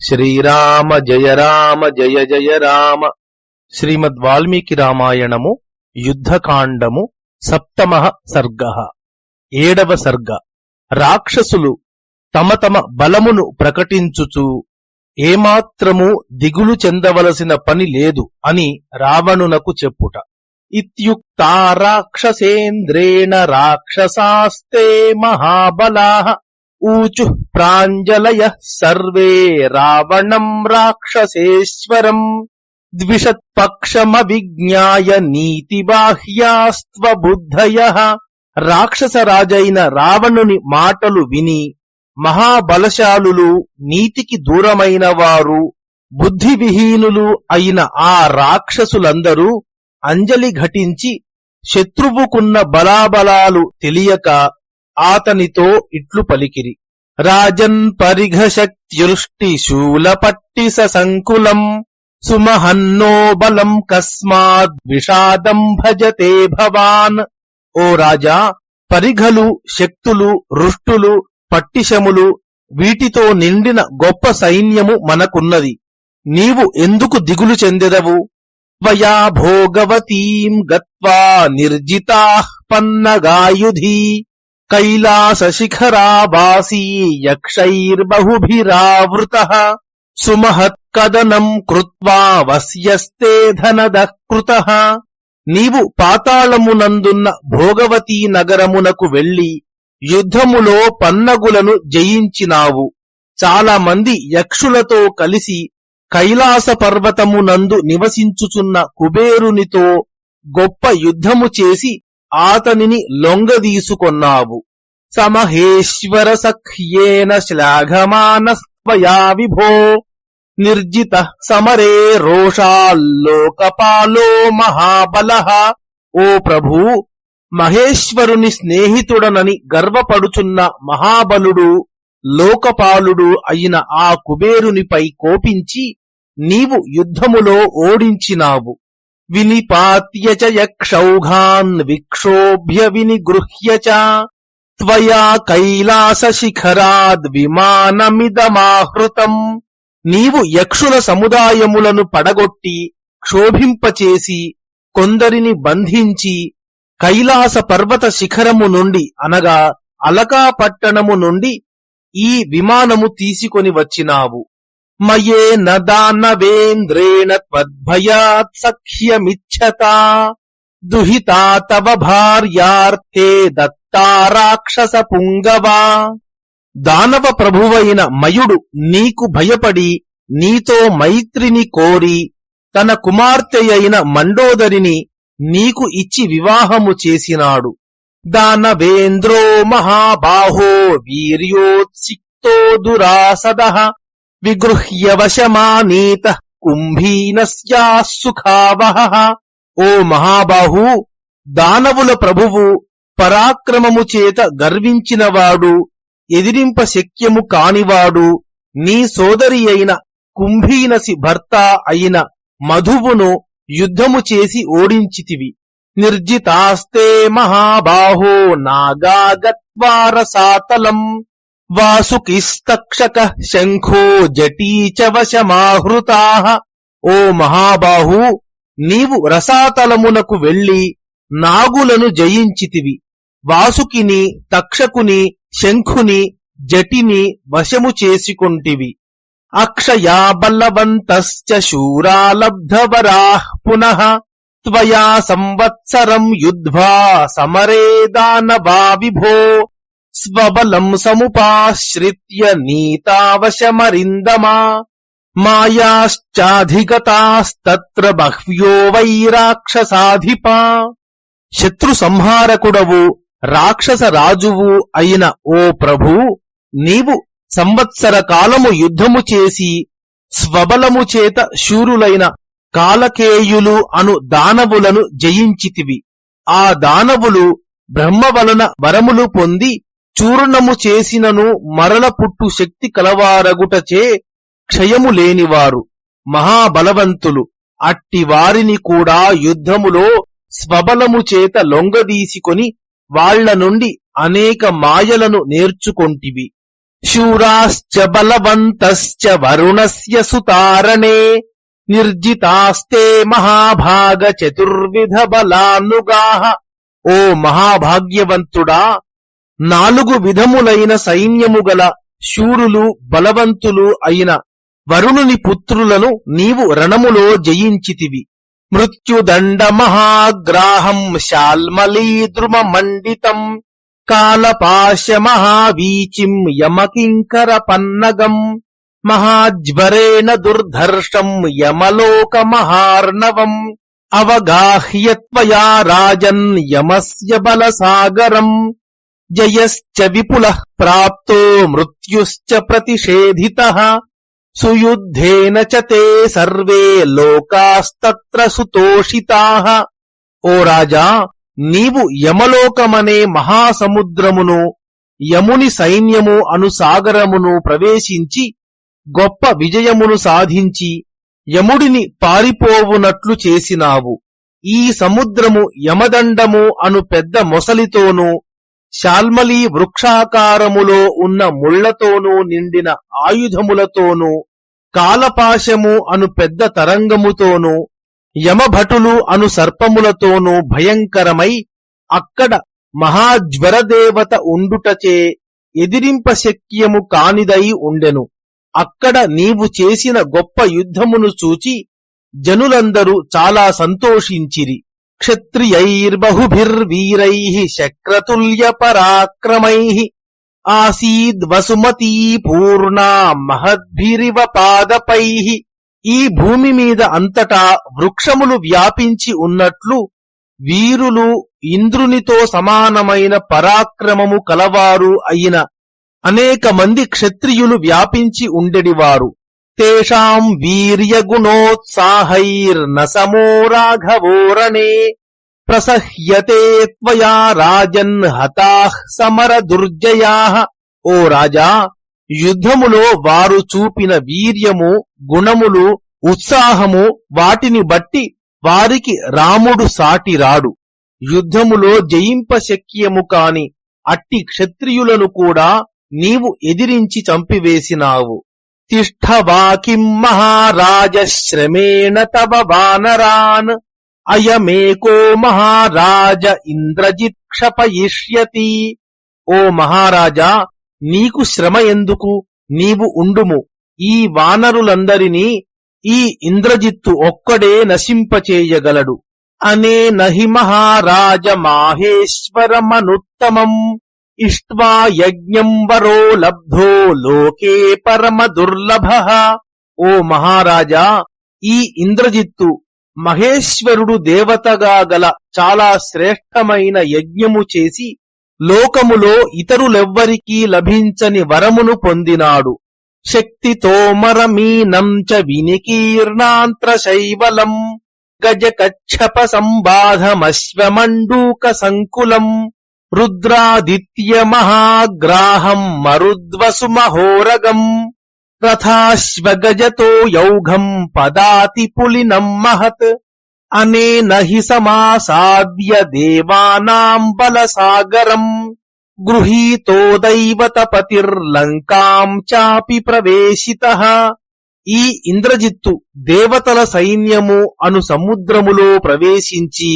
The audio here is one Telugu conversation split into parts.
శ్రీరామ జయ రామ జయ జయ రామ. శ్రీమద్ వాల్మీకి రామాయణము యుద్ధకాండము సప్తమ సర్గ. ఏడవ సర్గ. రాక్షసులు తమ తమ బలమును ప్రకటించుచు ఏమాత్రము దిగులు చెందవలసిన పని లేదు అని రావణునకు చెప్పుట. ఇత్యుక్తా రాక్షసేంద్రేణ రాక్షసాస్తే మహాబలా. ఊచు ప్రాంజలయ సర్వే రావణం రాక్షసేశ్వరం ద్విషత్పక్షమవిజ్ఞాయ నీతిబాహ్యాస్త్వబుద్ధయ. రాక్షసరాజైన రావణుని మాటలు విని మహాబలశాలులు నీతికి దూరమైన వారు బుద్ధివిహీనులు అయిన ఆ రాక్షసులందరూ అంజలి ఘటించి శత్రువుకున్న బలాబలాలు తెలియక ఆతనితో ఇట్లు పలికిరి. రాజన్ పరిఘశక్త్యుష్టి శూలపట్టి సంకులం సుమహన్నో బలం కస్మాద్ విషాదం భజతే భవాన్. ఓ రాజా పరిఘలు శక్తులు రుష్టులు పట్టిశములు వీటితో నిండిన గొప్ప సైన్యము మనకున్నది. నీవు ఎందుకు దిగులు చెందెదవు? త్వయా భోగవతీం గత్వా నిర్జితా పన్నగాయుధీ. కైలాసశిఖరావాసీ యక్షైర్బహుభిరావృత సుమహత్కదనం కృత్వా వస్యస్తే ధనదః కృతః నీవు పాతాళమునందున్న భోగవతీ నగరమునకు వెళ్ళి యుద్ధములో పన్నగులను జయించినావు. చాలా మంది యక్షులతో కలిసి కైలాస పర్వతమునందు నివసించుచున్న కుబేరునితో గొప్ప యుద్ధము చేసి ఆతనిని లొంగదీసుకొన్నావు సమహేశ్వర సఖ్యేన శ్లాఘమానస్త్వయా విభో. నిర్జిత సమరే రోషాల్లోకపాలో మహాబల. ఓ ప్రభూ మహేశ్వరుని స్నేహితుడనని గర్వపడుచున్న మహాబలుడు లోకపాలుడు అయిన ఆ కుబేరునిపై కోపించి నీవు యుద్ధములో ఓడించినావు. వినిపాత్య యక్షౌఘాన్ విక్షోభ్య వినిగృహ్య చ త్వయా కైలాస శిఖరాద్ విమానమిదమాహృతం నీవు యక్షుల సముదాయములను పడగొట్టి క్షోభింపచేసి కొందరిని బంధించి కైలాస పర్వత శిఖరము నుండి అనగా అలకా పట్టణము నుండి ఈ విమానము తీసుకొని వచ్చినావు. మయే నదానవేంద్రేణ త్వద్భయాత్ సఖ్యమిచ్చతా. దుహితా తవ భార్యార్థే దత్తా రాక్షస పుంగవా. దానవ ప్రభువైన మయుడు నీకు భయపడి నీతో మైత్రిని కోరి తన కుమార్తెయైన మండోదరిని నీకు ఇచ్చి వివాహము చేసినాడు. దానవేంద్రో మహాబాహో వీర్యోత్సిక్తో దురాసద. విగృహ్య వశమానీత కుంభీనస్యాసుఖావహ ఓ మహాబాహు దానవుల ప్రభువు పరాక్రమము చేత గర్వించినవాడు ఎదిరింప శక్యము కానివాడు నీ సోదరి అయిన కుంభీనసి భర్త అయిన మధువును యుద్ధము చేసి ఓడించితివి. నిర్జితాస్తే మహాబాహో నాగాగత్వారసాతలం. వాసుకిస్తక్షక శంఖో జటీచ వశమాహృతా. ఓ మహాబాహు నీవు రసాతలమునకు వెళ్ళి నాగులను జయించితివి. వాసుకిని తక్షకుని శంఖుని జటిని వశము చేసుకొంటివి. అక్షయా బలవంతశ్చ పునః. త్వయా సంవత్సరం యుద్ధ్వా సమరే దానవా విభో. స్వబలం సముపాశ్రిత్య నీతావశమరిందమా? మాయాశ్చాధిగతాస్తత్ర బహ్వ్యో వై రాక్షసాధిపా శత్రు సంహారకుడవు రాక్షస రాజువు అయిన ఓ ప్రభూ నీవు సంవత్సర కాలము యుద్ధము చేసి స్వబలము చేత శూరులైన కాలకేయులు అను దానవులను జయించితివి. ఆ దానవులు బ్రహ్మ వలన వరములు పొంది చూర్ణము చేసినను మరల పుట్టు శక్తి కలవారగుటచే క్షయము లేనివారు మహాబలవంతులు. అట్టి వారిని కూడా యుద్ధములో స్వబలము చేత లొంగదీసికొని వాళ్ళ నుండి అనేక మాయలను నేర్చుకొంటివి. శూరాశ్చ బలవంతశ్చ వరుణస్య సుతారణే నిర్జితాస్తే మహాభాగ చతుర్విధ బలానుగాహ ఓ మహాభాగ్యవంతుడా నాలుగు విధములైన సైన్యము గల శూరులు బలవంతులు అయిన వరుణుని పుత్రులను నీవు రణములో జయించితివి. మృత్యుదండ మహాగ్రాహం శాల్మలీద్రుమ మండితం కాలపాశ మహావీచిం యమకింకర పన్నగం మహాజ్వరేణ దుర్ధర్షం యమలోక మహార్ణవం అవగాహ్యత్వయా రాజన్ యమస్య బలసాగరం జయశ్చ విపుల ప్రాప్తో మృత్యుశ్చ ప్రతిషేధితః సుయుద్ధేన చ తే సర్వే లోకాస్తత్ర సుతోషితా ఓ రాజా నీవు యమలోకమనే మహాసముద్రమును యముని సైన్యము అనుసాగరమును ప్రవేశించి గొప్ప విజయమును సాధించి యముడిని పారిపోవునట్లు చేసినావు. ఈ సముద్రము యమదండము అను పెద్ద మొసలితోనూ శాల్మలి వృక్షాకారములో ఉన్న ముళ్ళతోనూ నిండిన ఆయుధములతోనూ కాలపాశము అను పెద్ద తరంగముతోనూ యమభటులు అను సర్పములతోనూ భయంకరమై అక్కడ మహాజ్వరదేవత ఉండుటచే ఎదిరింప శక్యము కానిదై ఉండెను. అక్కడ నీవు చేసిన గొప్ప యుద్ధమును చూచి జనులందరూ చాలా సంతోషించిరి. క్షత్రియైర్బహుభిర్వీరై శక్రతుల్య పరాక్రమై ఆసీద్వసుమతీ పూర్ణా మహద్భిరివ పాదపై ఈ భూమి మీద అంతటా వృక్షములు వ్యాపించి ఉన్నట్లు వీరులు ఇంద్రునితో సమానమైన పరాక్రమము కలవారు అయిన అనేక మంది క్షత్రియులు వ్యాపించి ఉండెడివారు. తేషాం వీర్యగుణోత్సాహైర్న సమో రాఘవోరణే ప్రసహ్యతే త్వయా రాజన్ హతాః సమర దుర్జయాః ఓ రాజా యుద్ధములో వారు చూపిన వీర్యము గుణములు ఉత్సాహము వాటిని బట్టి వారికి రాముడు సాటి రాడు యుద్ధములో జయింప శక్యము కాని అట్టి క్షత్రియులను కూడా నీవు ఎదిరించి చంపివేసినావు। తిష్టవాకిం మహారాజ శ్రమేణ తవ వానరాన్? అయమేకో మహారాజ ఇంద్రజిత్ క్షపయిష్యతి. ఓ మహారాజా నీకు శ్రమ ఎందుకు? నీవు ఉండుము. ఈ వానరులందరినీ ఈ ఇంద్రజిత్తు ఒక్కడే నశింపచేయగలడు. అనే నహి మహారాజ మాహేశ్వరమనుత్తమం ఇష్ట్వా యజ్ఞం వరో లబ్ధో లోకే పరమ దుర్లభ. ఓ మహారాజా ఈ ఇంద్రజిత్తు మహేశ్వరుడు దేవతగా గల చాలా శ్రేష్టమైన యజ్ఞము చేసి లోకములో ఇతరులెవ్వరికీ లభించని వరమును పొందినాడు. శక్తితోమరమీనం చ వినికీర్ణాంత్ర శైవలం. గజ కచ్చప సంబాధమశ్వమండూక సంకులం. రుద్రాదిత్య మహాగ్రాహం మరుద్వసు మహోరగం రథాశ్వగజతో యౌఘం పదాతి పులినం మహత్ అనేన హి సమాసాద్య దేవానాం బలసాగరం గృహీతో దైవతపతిర్లంకాం చాపి ప్రవేశిత ఈ ఇంద్రజిత్తు దేవతల సైన్యము అను సముద్రములో ప్రవేశించి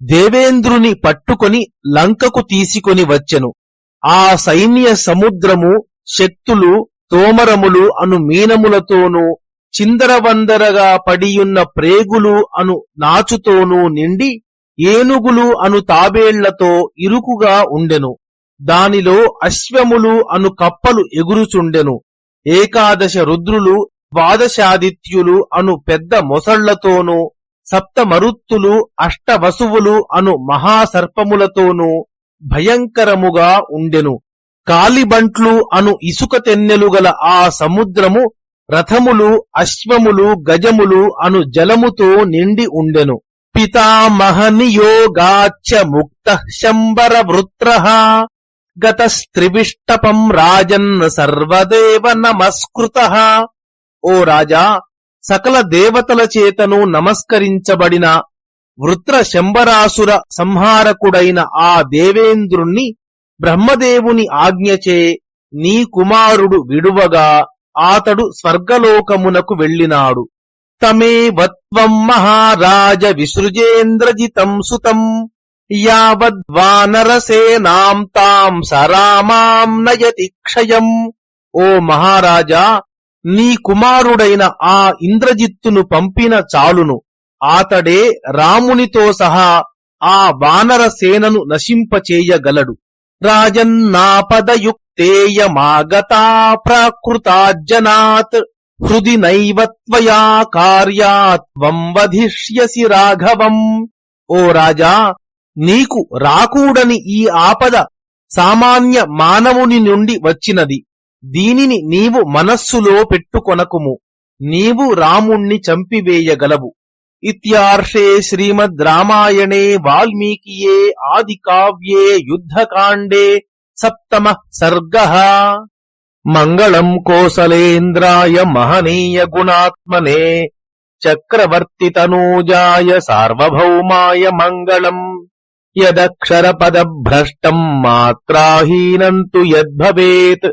దేవేంద్రుని పట్టుకొని లంకకు తీసుకొని వచ్చెను. ఆ సైన్య సముద్రము శక్తులు తోమరములు అను మీనములతోనూ చిందరవందరగా పడియున్న ప్రేగులు అను నాచుతోనూ నిండి ఏనుగులు అను తాబేళ్ళతో ఇరుకుగా ఉండెను. దానిలో అశ్వములు అను కప్పలు ఎగురుచుండెను. ఏకాదశ రుద్రులు ద్వాదశాదిత్యులు అను పెద్ద మొసళ్ళతోనూ సప్త మరుత్తులు అష్టవసువులు అను మహాసర్పములతోనూ భయంకరముగా ఉండెను. కాలిబంట్లు అను ఇసుక తెన్నెలు గల ఆ సముద్రము రథములు అశ్వములు గజములు అను జలముతో నిండి ఉండెను. పితామహనియోగాచ్చ ముక్త శంబర వృత్ర గతస్త్రివిష్టపం రాజన్ సర్వదేవ నమస్కృత. ఓ రాజా సకల దేవతల చేతను నమస్కరించబడిన వృత్ర శంబరాసుర సంహారకుడైన ఆ దేవేంద్రుణ్ణి బ్రహ్మదేవుని ఆజ్ఞచే నీ కుమారుడు విడువగా ఆతడు స్వర్గలోకమునకు వెళ్ళినాడు. తమేవత్వం మహారాజ విసృజేంద్రజితం సుతం. యావద్వానరసేనాం తాం సరామాం నయతి క్షయం. ఓ మహారాజా నీ కుమారుడైన ఆ ఇంద్రజిత్తును పంపిన చాలును. ఆతడే రామునితో సహా ఆ వానర సేనను నశింపచేయగలడు. రాజన్నాపదయుక్తేయమాగతా ప్రాకృతాజ్జనాత్ హృది నైవత్వయా కార్యాత్వం వధిష్యసి రాఘవం. ఓ రాజా నీకు రాకూడని ఈ ఆపద సామాన్య మానవుని నుండి వచ్చినది. దీనిని నీవు మనస్సులో పెట్టుకొనకుము. నీవు రాముణ్ణి చంపివేయగలవు. ఇత్యార్షే శ్రీమద్ రామాయణే వాల్మీకియే ఆది కావ్యే యుద్ధకాండే సప్తమ సర్గ. మంగళం కోసలేంద్రాయ మహనీయ గుణాత్మనే చక్రవర్తి తనూజాయ సార్వభౌమాయ మంగళం. యదక్షర పద భ్రష్టం మాత్రాహీనం తు యద్భవేత్.